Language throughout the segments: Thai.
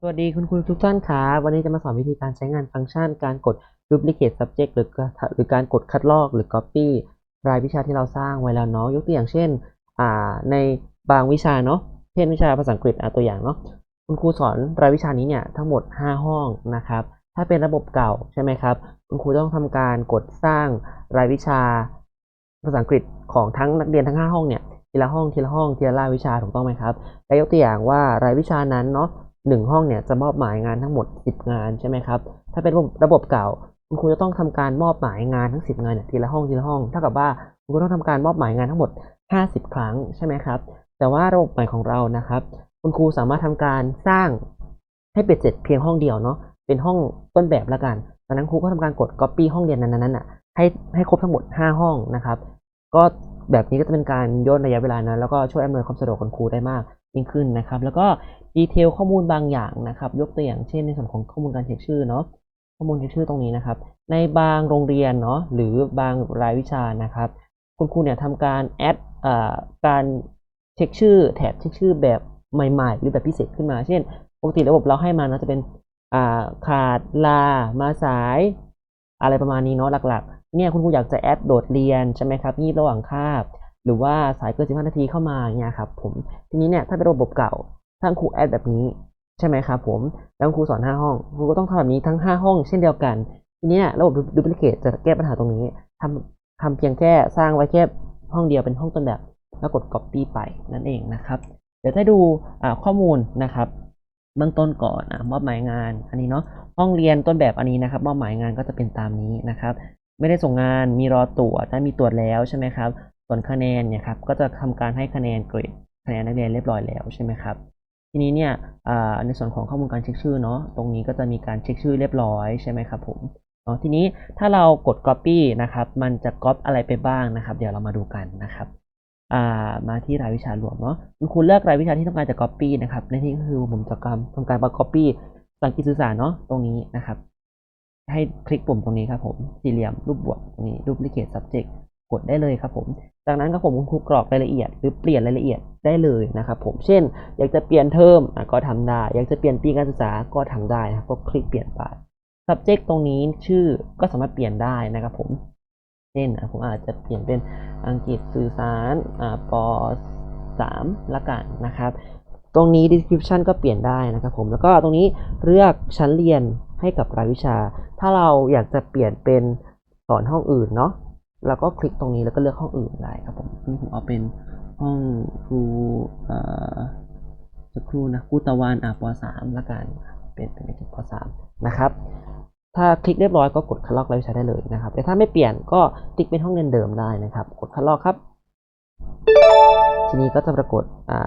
สวัสดีคุณครูทุกท่านครับวันนี้จะมาสอนวิธีการใช้งานฟังก์ชัน การกด duplicate subject หรือก็หรือการกดคัดลอกหรือ copy รายวิชาที่เราสร้างไว้แล้วเนาะยกตัวอย่างเช่นอ่าในบางวิชาเนาะเช่นวิชาภาษาอังกฤษอะตัวอย่างเนาะคุณครูสอนรายวิชานี้เนี่ยทั้งหมด 5 ห้องนะครับ ถ้าเป็นระบบเก่าใช่ไหมครับ คุณครูต้องทำการกดสร้างรายวิชาภาษาอังกฤษของทั้งนักเรียนทั้ง 5 ห้องเนี่ยทีละห้องทีละห้องทีละรายวิชาถูกต้องไหมครับและยกตัวอย่างว่ารายวิชานั้นเนาะ หนึ่งห้องเนี่ยจะมอบหมายงานทั้งหมด 10 งานใช่ไหมครับ ถ้าเป็นระบบเก่าคุณครูจะต้องทำการมอบหมายงานทั้ง 10 งานเนี่ยทีละห้องทีละห้อง เท่ากับว่าคุณครูต้องทำการมอบหมายงานทั้งหมด 50 ครั้งใช่ไหมครับ แต่ว่าระบบใหม่ของเรานะครับ คุณครูสามารถทำการสร้างให้เป็ดเสร็จเพียงห้องเดียวเนาะ เป็นห้องต้นแบบละกันดังนั้นครูก็ทำการกด copy ห้องเรียนนั้นๆน่ะให้ให้ครบทั้งหมด 5 ห้องนะครับ ก็แบบนี้ก็จะเป็นการย่นระยะเวลานะแล้วก็ช่วยอำนวยความสะดวกคุณครูได้มาก ยิ่งขึ้นนะครับ แล้วก็ดีเทลข้อมูลบางอย่างนะครับ ยกตัวอย่างเช่นในส่วนของข้อมูลการเช็คชื่อเนาะข้อมูลเช็คชื่อตรงนี้นะครับ ในบางโรงเรียนเนาะหรือบางรายวิชานะครับ คุณครูเนี่ยทำการแอดการเช็คชื่อ แถบเช็คชื่อแบบใหม่ๆ หรือแบบพิเศษขึ้นมา เช่นปกติระบบเราให้มาเนาะจะเป็นาขาดลามาสาย อะไรประมาณนี้เนาะหลักๆเนี่ยคุณครูอยากจะแอดโดดเรียนใช่ไหมครับงีบระหว่างคาบ หรือว่าสายเกิน 15 นาทีเข้ามาอย่างเงี้ยครับผมทีนี้เนี่ยถ้าเป็นระบบเก่าถ้าครูแอดแบบนี้ใช่ไหมครับผมแล้วครูสอน 5 ห้องครูก็ต้องทำแบบนี้ทั้ง 5 ห้องเช่นเดียวกันทีนี้เนี่ยระบบดูพลิเคทจะแก้ปัญหาตรงนี้ทำทำเพียงแค่สร้างไว้แค่ห้องเดียวเป็นห้องต้นแบบแล้วกด copy ไปนั่นเองนะครับ เดี๋ยวถ้ดูข้อมูลนะครับเบื้องต้นก่อนอมอบหมายงานอันนี้เนาะห้องเรียนต้นแบบอันนี้นะครับมอบหมายงานก็จะเป็นตามนี้นะครับ ไม่ได้ส่งงานมีรอตรวจถ้ามีตรวจแล้วใช่ไหมครับ ส่วนคะแนนเนี่ยครับก็จะทำการให้คะแนนเกรดคะแนนนักเรียนเรียบร้อยแล้วใช่ไหมครับทีนี้เนี่ยในส่วนของข้อมูลการเช็คชื่อเนาะตรงนี้ก็จะมีการเช็คชื่อเรียบร้อยใช่ไหมครับผมเนาะทีนี้ถ้าเรากด copy นะครับมันจะ copy อะไรไปบ้างนะครับ เดี๋ยวเรามาดูกันนะครับมาที่รายวิชารวมเนาะคุณครูเลือกรายวิชาที่ต้องการจะ copy นะครับในที่ก็คือผมจะการทำการมา copy สังกฤษสื่อสารเนาะตรงนี้นะครับ ให้คลิกปุ่มตรงนี้ครับผมสี่เหลี่ยมรูปบวกตรงนี้ duplicate subject กดได้เลยครับผม จากนั้นครับผมคุณครูกรอกรายละเอียด หรือเปลี่ยนรายละเอียดได้เลยนะครับผม เช่น อยากจะเปลี่ยนเทอมก็ทำได้ อยากจะเปลี่ยนปีการศึกษา ก็ทำได้นะครับก็คลิกเปลี่ยนไป subject ตรงนี้ชื่อก็สามารถเปลี่ยนได้นะครับผม เช่นผมอาจจะเปลี่ยนเป็นอังกฤษสื่อสารป .3 ละกันนะครับ ตรงนี้ description ก็เปลี่ยนได้นะครับผม แล้วก็ตรงนี้เลือกชั้นเรียนให้กับรายวิชา ถ้าเราอยากจะเปลี่ยนเป็นสอนห้องอื่นเนาะ เราก็คลิกตรงนี้แล้วก็เลือกห้องอื่นได้ครับผมนี่ผมเอาเป็นห้องครูสักครู่นะครูตะวันอะป .3 ละกันเป็นเป็นเด็กป .3 นะครับ ถ้าคลิกเรียบร้อยก็กดคัดลอกรายวิชาได้เลยนะครับ แต่ถ้าไม่เปลี่ยนก็คลิกเป็นห้องเรียนเดิมได้นะครับ กดคัดลอกครับ ทีนี้ก็จะปรากฏ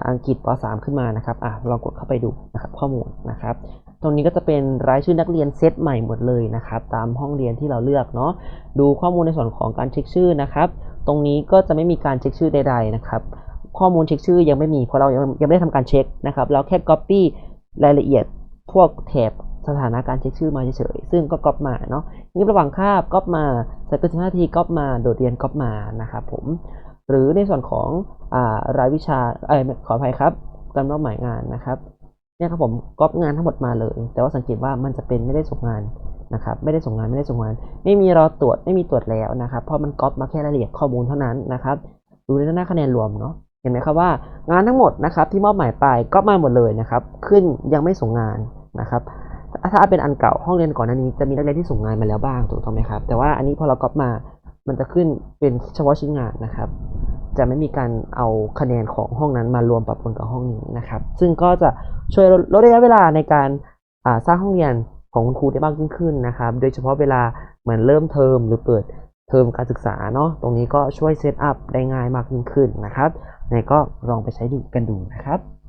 อังกฤษป .3 ขึ้นมานะครับอะลองกดเข้าไปดูนะครับข้อมูลนะครับ ตรงนี้ก็จะเป็นรายชื่อนักเรียนเซตใหม่หมดเลยนะครับตามห้องเรียนที่เราเลือกเนาะดูข้อมูลในส่วนของการเช็คชื่อนะครับ ตรงนี้ก็จะไม่มีการเช็คชื่อใดๆนะครับข้อมูลเช็คชื่อยังไม่มีเพราะเรายังยังไม่ได้ทำการเช็คนะครับเราแค่ copy รายละเอียดพวกแถบสถานะการเช็คชื่อมาเฉยๆ ซึ่งก็ก๊อปมาเนาะนี่ระหว่างคาบก๊อปมาส่เกินสิบนาทีก๊อปมา โดดเรียนก๊อปมานะครับผม หรือในส่วนของอารายวิชาเออขออภัยครับการมอบหมายงานนะครับ เนี่ยครับผมก๊อปงานทั้งหมดมาเลย แต่ว่าสังเกตว่ามันจะเป็นไม่ได้ส่งงานนะครับไม่ได้ส่งงานไม่ได้ส่งงาน ไม่มีรอตรวจไม่มีตรวจแล้วนะครับเพราะมันก๊อปมาแค่รายละเอียดข้อมูลเท่านั้นนะครับดูในหน้าคะแนนรวมเนาะเห็นไหมครับว่างานทั้งหมดนะครับที่มอบหมายไปก๊อปมาหมดเลยนะครับขึ้นยังไม่ส่งงานนะครับถ้าเป็นอันเก่าห้องเรียนก่อนหน้านี้จะมีนักเรียนที่ส่งงานมาแล้วบ้างถูกต้องไหมครับแต่ว่าอันนี้พอเราก๊อปมามันจะขึ้นเป็นเฉพาะชิ้นงานนะครับ จะไม่มีการเอาคะแนนของห้องนั้นมารวมปรับปนกับห้องนี้นะครับ ซึ่งก็จะช่วยลดระยะเวลาในการสร้างห้องเรียนของคุณครูได้มากยิ่งขึ้นนะครับ โดยเฉพาะเวลาเหมือนเริ่มเทอมหรือเปิดเทอมการศึกษาเนาะ ตรงนี้ก็ช่วยเซตอัพได้ง่ายมากยิ่งขึ้นนะครับไหนก็ลองไปใช้ดูกันดูนะครับ